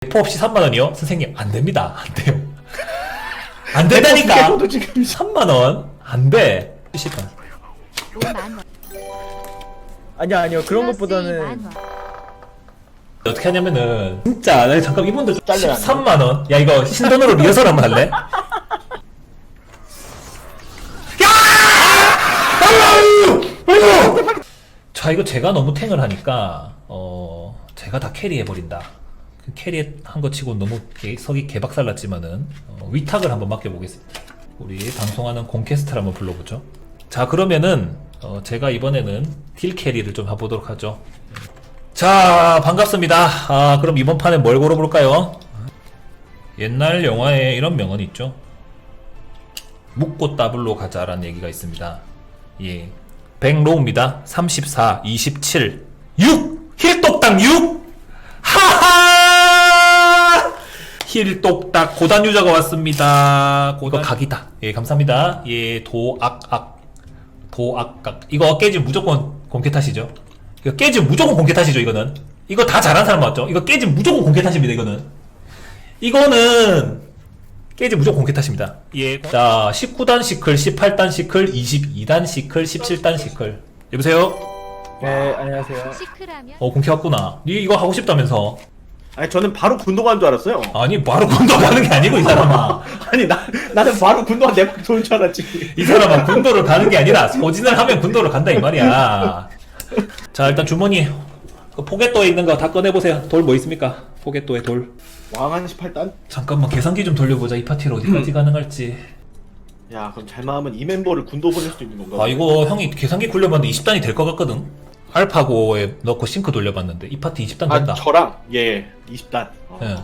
대포 없이 3만원이요? 선생님, 안 됩니다. 안 돼요. 안 된다니까! 저도 지금 3만원? 안 돼. 70원. 5만 원. 아니야 아니요 그런 것보다는 2만 원. 어떻게 하냐면은, 진짜, 나 잠깐 이분들 좀 잘려야 돼. 13만원? 야, 이거 신돈으로 리허설 한번 할래? 자, 이거 제가 너무 탱을 하니까, 어, 제가 다 캐리해버린다. 그 캐리한 거 치고 너무 개- 석이 개박살 났지만은, 어, 위탁을 한번 맡겨보겠습니다. 우리 방송하는 공캐스트를 한번 불러보죠. 자, 그러면은, 어, 제가 이번에는 딜 캐리를 좀 해보도록 하죠. 자, 반갑습니다. 아, 그럼 이번 판에 뭘 걸어볼까요? 옛날 영화에 이런 명언이 있죠. 묵고 따블로 가자라는 얘기가 있습니다. 예. 백로우입니다. 34, 27, 6! 힐똑딱 6! 하하! 힐똑딱 고단 유저가 왔습니다. 고단 각이다. 예, 감사합니다. 예, 도악악. 도악각. 이거 깨지면 무조건 공개 탓이죠. 이거 깨지면 무조건 공개 탓이죠, 이거는. 이거 다 잘한 사람 맞죠? 이거 깨지면 무조건 공개 탓입니다, 이거는. 이거는 깨지 무조건 공개 탓입니다. 예. 자, 19단 시클, 18단 시클, 22단 시클, 17단 시클. 여보세요? 네 안녕하세요 시크라면 어, 공개 왔구나. 니 이거 하고 싶다면서. 아니 저는 바로 군도 간 줄 알았어요. 아니, 바로 군도 가는 게 아니고, 이 사람아. 아니 나 나는 바로 군도가 내방 좋은 줄 알았지. 이 사람아, 군도를 가는 게 아니라, 소진을 하면 군도를 간다, 이 말이야. 자, 일단 주머니. 그 포개또에 있는 거 다 꺼내보세요. 돌 뭐 있습니까? 포개또에 돌. 왕한 18단? 잠깐만, 계산기 좀 돌려보자. 이 파티를 어디까지 가능할지. 야 그럼 잘마하면 이 멤버를 군도 보낼 수도 있는 건가? 아 이거 형이 계산기 굴려봤는데 20단이 될 것 같거든 알파고에 넣고 싱크 돌려봤는데 이 파티 20단 된다 아 저랑 예 20단. 어, 예.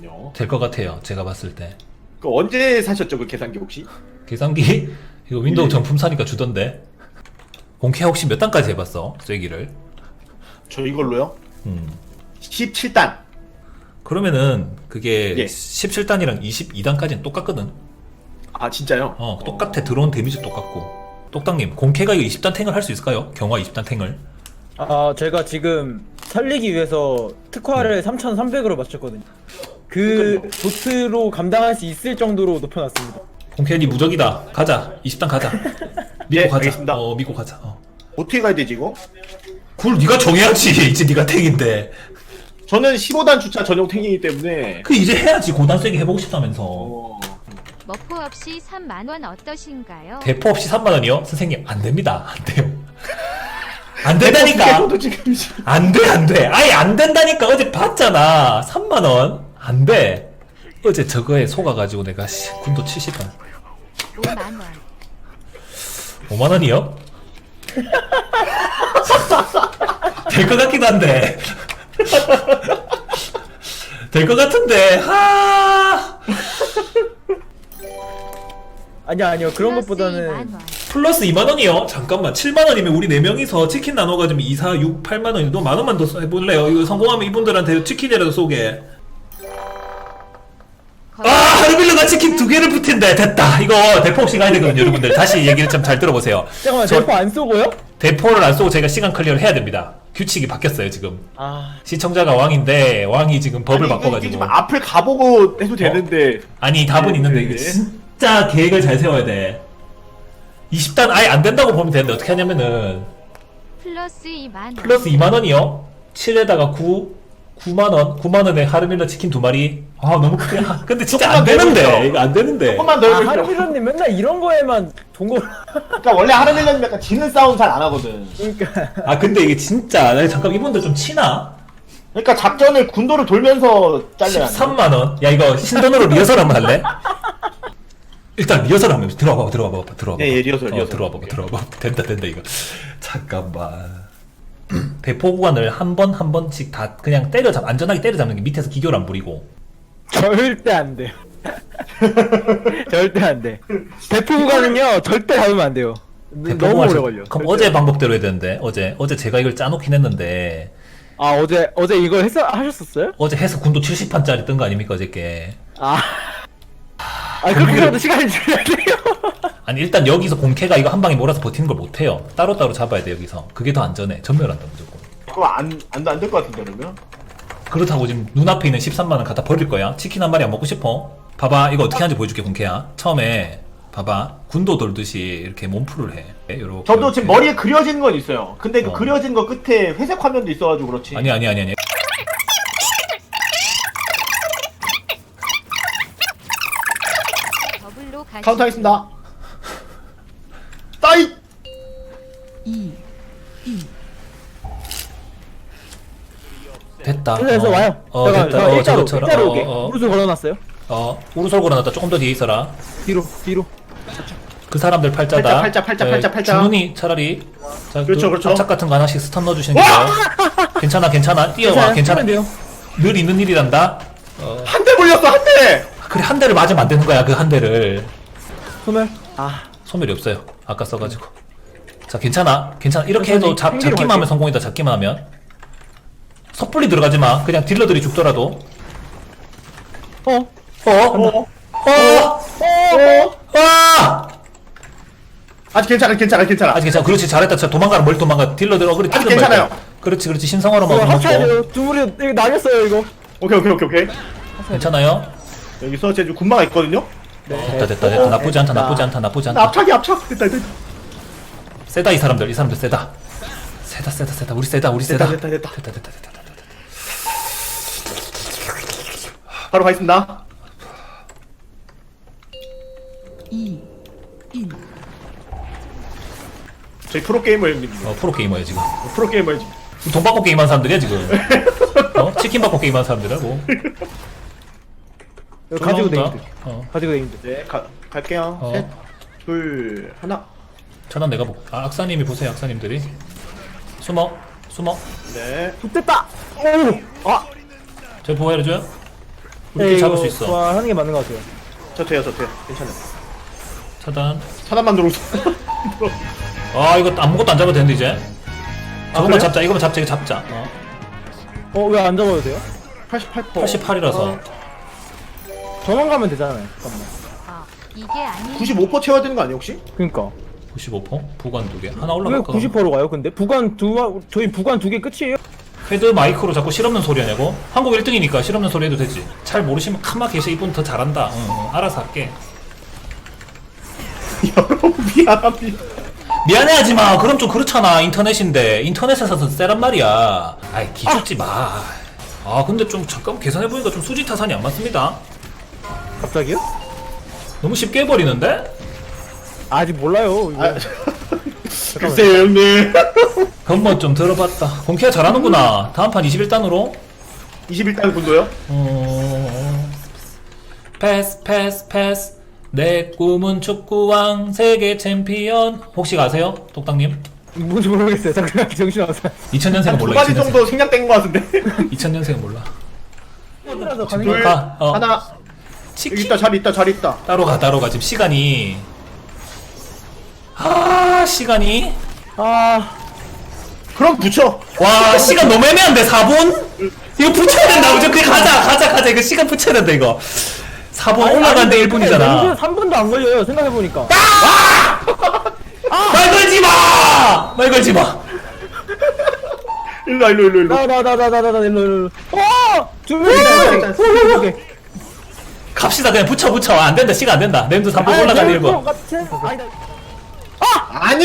그요. 될 것 같아요 제가 봤을 때 그 언제 사셨죠 그 계산기 혹시? 계산기 이거 윈도우 예. 정품 사니까 주던데 공캐 혹시 몇 단까지 해봤어? 쐐기를 저 이걸로요? 음. 17단. 그러면은 그게 예. 17단이랑 22단까지는 똑같거든 아 진짜요? 어 똑같아 들어온 데미지 똑같고 똑딱님 공캐가 이거 20단 탱을 할 수 있을까요? 경화 20단 탱을? 아 제가 지금 살리기 위해서 특화를 3300으로 맞췄거든요. 그 도트로 감당할 수 있을 정도로 높여놨습니다. 공캐니 무적이다. 가자. 20단 가자. 믿고 예, 가자. 알겠습니다. 어 믿고 가자. 어. 어떻게 가야 되지 이거? 그걸 네가 정해야지. 이제 네가 탱인데. 저는 15단 주차 전용 탱이기 때문에. 그 이제 해야지. 고단 세게 해보고 싶다면서. 어, 머프 없이 3만 원 어떠신가요? 대포 없이 3만원이요? 선생님 안 됩니다. 안 돼요. 안 된다니까. 저도 지금 안돼 안돼. 아예 안 된다니까. 어제 봤잖아. 3만원. 안돼. 어제 저거에 속아가지고 내가 씨, 군도 70원 5만 원. 5만원이요? 될 것 같기도 한데. 될 것 같은데. 하 아니야 아니요. 그런 것보다는 2만 원. 플러스 2만 원이요? 잠깐만. 7만 원이면 우리 4명이서 치킨 나눠가지고 2, 4, 6, 8만 원이 너 만 원만 더 해볼래요? 이거 성공하면 이분들한테 치킨이라도 쏘게. 아 하루빌러가 치킨 두 개를 붙인대 됐다. 이거 대포 없이 가야 되거든요 여러분들. 다시 얘기를 좀 잘 들어보세요. 잠깐만 저- 대포 안 쏘고요? 대포를 안 쏘고 저희가 시간 클리어를 해야 됩니다. 규칙이 바뀌었어요 지금. 아. 시청자가 왕인데 왕이 지금 법을 아니, 이게 바꿔가지고. 지금 앞을 가보고 해도 되는데. 아니 답은 네, 있는데 네, 이게 네. 진짜 계획을 잘 세워야 돼. 20단 아예 안 된다고 보면 되는데 어떻게 하냐면은. 플러스 2만 원. 플러스 2만 원이요? 7에다가 9 9만 원? 9만 원에 하르밀러 치킨 두 마리? 아 너무 크게. 하- 근데 진짜 안 되는데. 이거 안 되는데. 조금만 더 아, 해보시죠 하루미러님 맨날 이런 거에만 동거. 그러니까 원래 하르밀러는 약간 지는 싸움 잘 안 하거든. 그러니까. 아 근데 이게 진짜 나 잠깐 이분들 좀 치나? 그러니까 작전을 군도를 돌면서 잘려야 돼. 13만 원? 야 이거 신돈으로 리허설 한번 할래? 일단 리허설 한번 들어와 봐봐 들어와 봐봐 들어와 봐봐 예, 예, 리허설, 어, 리허설. 들어와 봐봐 들어와 봐봐 된다 된다 이거. 잠깐만. 대포 구간을 한 번 한 번씩 다 그냥 때려잡 안전하게 때려잡는 게 밑에서 기교를 안 부리고. 절대 안 돼요. 절대 안 돼. 대포 구간은요 절대 잡으면 안 돼요. 대포 너무 구간을 오래 저- 걸려. 그럼 절대. 어제 방법대로 해야 되는데. 어제 어제 제가 이걸 짜놓긴 했는데. 아 어제 어제 이거 했어 하셨었어요? 어제 해서 군도 70판짜리 뜬 거 아닙니까 어저께? 아. 아 그렇게라도 시간이 줄여야 돼요. 아니 일단 여기서 공캐가 이거 한 방에 몰아서 버티는 걸 못해요 따로따로 잡아야 돼 여기서 그게 더 안전해 전멸한다 무조건 그거 안, 안, 안될것 같은데 그러면? 그렇다고 지금 눈앞에 있는 13만 원 갖다 버릴 거야? 치킨 한 마리 안 먹고 싶어? 봐봐 이거 어떻게 하는지 보여줄게 군캐야 처음에 봐봐 군도 돌듯이 이렇게 몸풀을 해 요렇게 저도 지금 이렇게. 머리에 그려진 건 있어요. 근데 그 어. 그려진 거 끝에 회색 화면도 있어가지고 그렇지. 아니 아니 아니 아니 더블로 가시. 카운트 하겠습니다. 따이! 됐다 그래서 어. 와요. 어 제가, 됐다 제가 어 일자로 저것처럼 일자로 어, 오게 어, 어. 무릎을 걸어놨어요. 어 우르솔 걸어놨다 조금 더 뒤에 있어라 뒤로 뒤로. 그 사람들 팔자다 팔자, 팔자, 팔자, 네, 팔자, 팔자. 주눈이 차라리 자, 그렇죠, 그 그렇죠. 합작 같은 거 하나씩 스턴 넣어주시는 게 좋아요 괜찮아 괜찮아 뛰어와 괜찮아. 늘 있는 일이란다 한 대 물렸어, 한 대! 그래 한 대를 맞으면 안 되는 거야 그 한 대를 소멸. 아 소멸이 없어요 아까 써가지고 자 괜찮아 괜찮아 이렇게 해도 잡, 잡기만 갈게. 하면 성공이다 잡기만 하면 섣불리 들어가지 마 그냥 딜러들이 죽더라도 어. 어? 어? 어? 어? 아! 아직 괜찮아, 괜찮아, 괜찮아. 아직 괜찮아 그렇지 잘했다 진짜 도망가라 멀리 도망가 딜러들 어 그래 아직 딜러 괜찮아요. 말고. 그렇지 그렇지 신성화로 이거 먹고 합쳐야 먹고 돼요. 두 분이 이거 나뉘었어요 이거. 오케이, 오케이, 오케이, 오케이. 괜찮아요? 여기서 제주 군마가 있거든요? 됐다 됐다 됐다 나쁘지 않다 나쁘지 않다 나쁘지 나 않다 앞차기, 앞차. 됐다, 됐다. 세다 이 사람들 이 사람들 세다 세다 세다 세다 우리 세다 우리 세다 됐다, 됐다. 됐다 됐다 됐다 됐다. 바로 가겠습니다. 저희 프로게이머입니다. 어 프로 게이머야 지금 프로게이머지. 돈 받고 게임하는 사람들이야 지금 어? 치킨 받고 게임하는 사람들이라고 이거 가지고. 다니들. 어 가지고 다니들. 네, 가, 갈게요. 어. 셋, 둘, 하나. 전화 내가 볼아 악사님이 보세요 악사님들이 숨어 숨어 네. 좋됐다. 오. 아. 저 보호해줘요 네, 우리끼리 잡을 수 있어 좋아, 하는 게 맞는 것 같아요. 저 돼요, 저 돼요. 괜찮아요. 차단 차단만 들어오고. 아 이거 아무것도 안 잡아도 되는데 이제 저것만 그래요? 잡자 이거만 잡자 이거 잡자 어. 어 왜 안 잡아도 돼요? 88%. 88이라서 저만 가면 되잖아요. 잠깐만. 어, 이게 아닌 95% 채워야 되는 거 아니에요, 혹시? 그니까. 95% 부관 두개 하나 왜 올라갈까 90%로 가요? 근데 부관 두 저희 부관 두 개 끝이에요. 헤드 마이크로 자꾸 실없는 소리 하냐고? 한국 1등이니까 실없는 소리 해도 되지 잘 모르시면 카마 계셔 이분 더 잘한다 응, 응, 알아서 할게 여러분, 미안합니다. 미안해하지 마. 그럼 좀 그렇잖아. 인터넷인데 인터넷에서도 세란 말이야. 아이 기죽지 마. 아 근데 좀 잠깐 계산해 보니까 좀 수지 타산이 안 맞습니다. 갑자기요? 너무 쉽게 해버리는데? 아직 몰라요. 이거. 아, 글쎄요, 형님. 한번 좀 들어봤다. 본캐가 잘하는구나. 다음 판 21단으로. 21단 군도요? 어... 패스 패스 패스. 내 꿈은 축구왕 세계 챔피언. 혹시 아세요, 똑딱님? 뭔지 모르겠어요. 잠깐 정신 없어요. 2000년생은 한두 몰라. 가지 2000년생. 정도 생략된 것 같은데. 2000년생은 몰라. 라서 가는 둘, 게 가, 어. 하나. 치킨. 여기 있다, 자리 있다, 자리 있다. 따로 가 따로 가 지금 시간이 아 시간이 아 그럼 붙여. 와 시간 너무 애매한데 4분? 이거 붙여야 된다 우리 그냥 가자 가자 가자 이거 시간 붙여야 된다 이거 4분 올라가는데 1분이잖아 3분도 안 걸려요. 생각해 보니까. 말 걸지 마 말 걸지 마 일로 와, 일로, 일로, 일로. 나 나 나 나 나 나 일로 일로. 어! 준비. 일단, 일단. 갑시다 그냥 붙여 붙여 안 된다 시간 안 된다 램도 3분 올라가는 1분 아니다. 아니!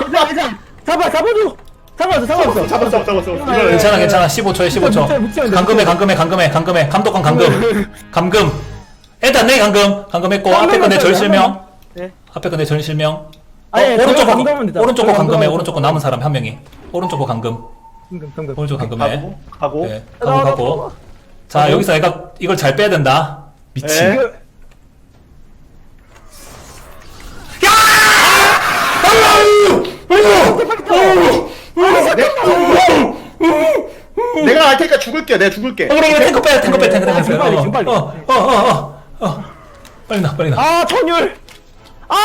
괜찮아 괜찮아. 잡아 잡아줘. 상관없어 상관없어. 잡았어, 잡았어, 잡았어. 네. 괜찮아 괜찮아 15초에 15초 묻혀야 돼, 묻혀야 돼. 감금해 감금해 감금해 감금해 감독관 감금 감금 일단 내 감금 감금했고 앞에 거내 절실명 네. 앞에 거내 절실명 어, 아니, 오른쪽 거 감금하면 되잖아. 오른쪽 거 감금해 감금하면 오른쪽 거 남은 사람 한 명이 오른쪽 거 감금. 오른쪽 감금해 가고, 가고. 네 가고 가고 자 여기서 애가 이걸 잘 빼야 된다. 미친. 네. 내가 할 테니까 죽을게, 내가 죽을게. 어, 그래 그래 탱커 빼야 탱커 빼 탱커 빼 지금 빨리, 지금 빨리. 어 어 어 어. 어. 빨리 나 빨리 나. 아 천율. 아!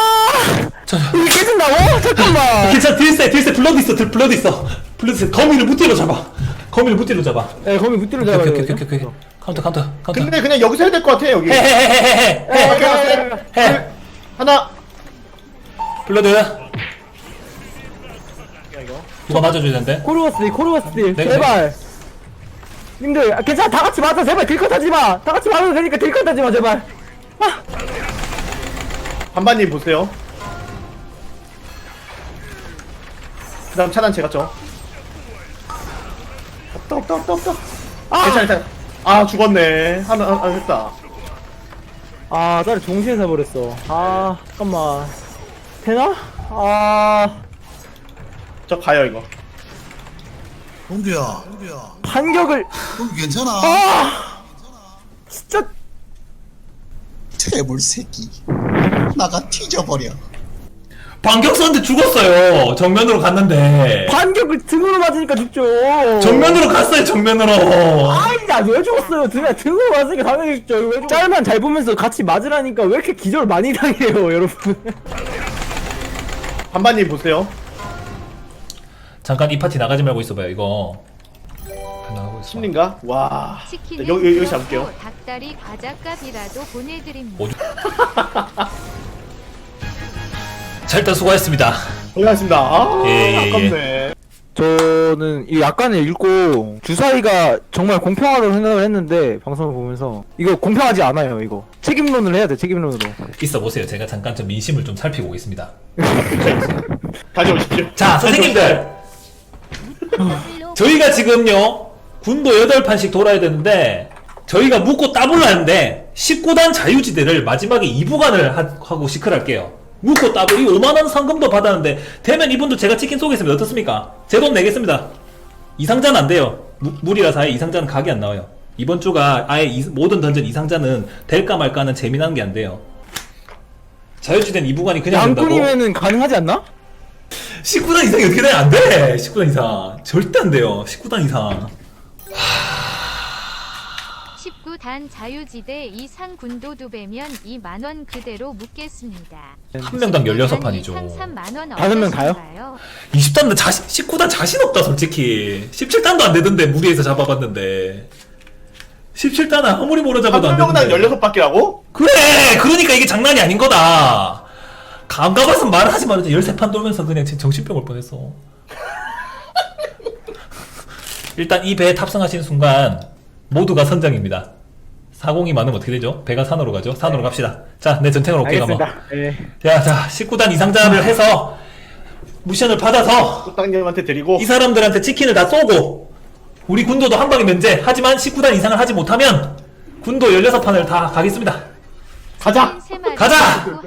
자, 이게 깨진다고? 잠깐만. 괜찮아 딜세 딜세. 블러드 있어 딜 블러드 있어. 블러드 있어. 거미를 무띠로 잡아. 거미를 무띠로 잡아. 네 거미 오케이 잡아야 오케이 돼. 오케이 오케이 오케이 카운터 카운터 카운터 근데 그냥 여기서 해야 될 것 같아, 여기. 헤헤헤헤헤헤 해 하나. 블러드 누가 맞아줘야 되는데 코르거스 딜 코르거스 딜 네, 제발. 님들 아, 괜찮아 다 같이 맞아 제발 딜컷 하지 마 다 같이 맞아도 되니까 딜컷 하지 마 제발 반반님 보세요. 그 다음 차단 제가 없다 없다 없다 없다. 아! 괜찮아 괜찮아. 아 죽었네. 하면 아, 아 했다. 아 딸이 동시에 사버렸어 아 잠깐만 되나? 아 저 가요 이거. 동규야, 동규야, 반격을 동규 괜찮아? 아 진짜 퇴물 새끼. 나가 튀져버려. 반격 썼는데 죽었어요. 정면으로 갔는데. 반격을 등으로 맞으니까 죽죠 정면으로 갔어요, 정면으로. 아이 나왜 죽었어요 등에 등으로 맞으니까 당연히 죽죠 왜 죽... 짤만 잘 보면서 같이 맞으라니까 왜 이렇게 기절 많이 당해요 여러분 반반님 보세요. 잠깐 이 파티 나가지 말고 있어봐요, 이거. 나가고 있어. 심린가? 와. 치킨은 여기 여기 그렇고 잡을게요. 닭다리 과자값이라도 보내드립니다. 오주- 자, 일단 수고하셨습니다. 고생하셨습니다. 아, 예, 예, 예. 아깝네. 저는 이 약간을 읽고 주사위가 정말 공평하다고 생각을 했는데 방송을 보면서 이거 공평하지 않아요 이거 책임론을 해야 돼 책임론으로 있어 보세요. 제가 잠깐 좀 민심을 좀 살피고 오겠습니다. 다녀오십시오. 자, 선생님들. 저희가 지금요, 군도 8판씩 돌아야 되는데, 저희가 묻고 따블라는데, 19단 자유지대를 마지막에 2부간을 하 고 시클할게요. 묻고 따블, 이 5만원 상금도 받았는데, 되면 이분도 제가 치킨 쏘겠습니다. 어떻습니까? 제 돈 내겠습니다. 이상자는 안 돼요. 무, 무리라서 아예 이상자는 각이 안 나와요. 이번 주가 아예 이- 모든 던전 이상자는 될까 말까 하는 재미난 게 안 돼요. 자유지대는 2부간이 그냥 된다고? 양꾼이면은 가능하지 않나? 19단 이상이 어떻게 돼야 안 돼! 19단 이상. 절대 안 돼요. 19단 이상. 19 단 자유지대 이상 군도 두 배면 2만 원 그대로 묻겠습니다. 한 명당 16판이죠. 이상 3만 원 다섯 명 가요? 어떠신가요? 20단 자신, 19단 자신 없다, 솔직히. 17단도 안 되던데, 무리해서 잡아봤는데. 17단은 아무리 모르 잡아도 한안 명당 되는데. 16바퀴라고? 그래! 그러니까 이게 장난이 아닌 거다! 감 가봤으면 말을 하지 말았지. 13판 돌면서 그냥 진짜 정신병 올 뻔했어. 일단 이 배에 탑승하신 순간, 모두가 선장입니다. 사공이 많으면 어떻게 되죠? 배가 산으로 가죠? 산으로 갑시다. 자, 내 전탱으로 올게요, 가마. 알겠습니다 예. 자, 자, 19단 이상자를 해서 무션을 받아서 꽃당님한테 드리고 이 사람들한테 치킨을 다 쏘고 우리 군도도 한 방에 면제. 하지만 19단 이상을 하지 못하면 군도 16판을 다 가겠습니다. 가자! 가자!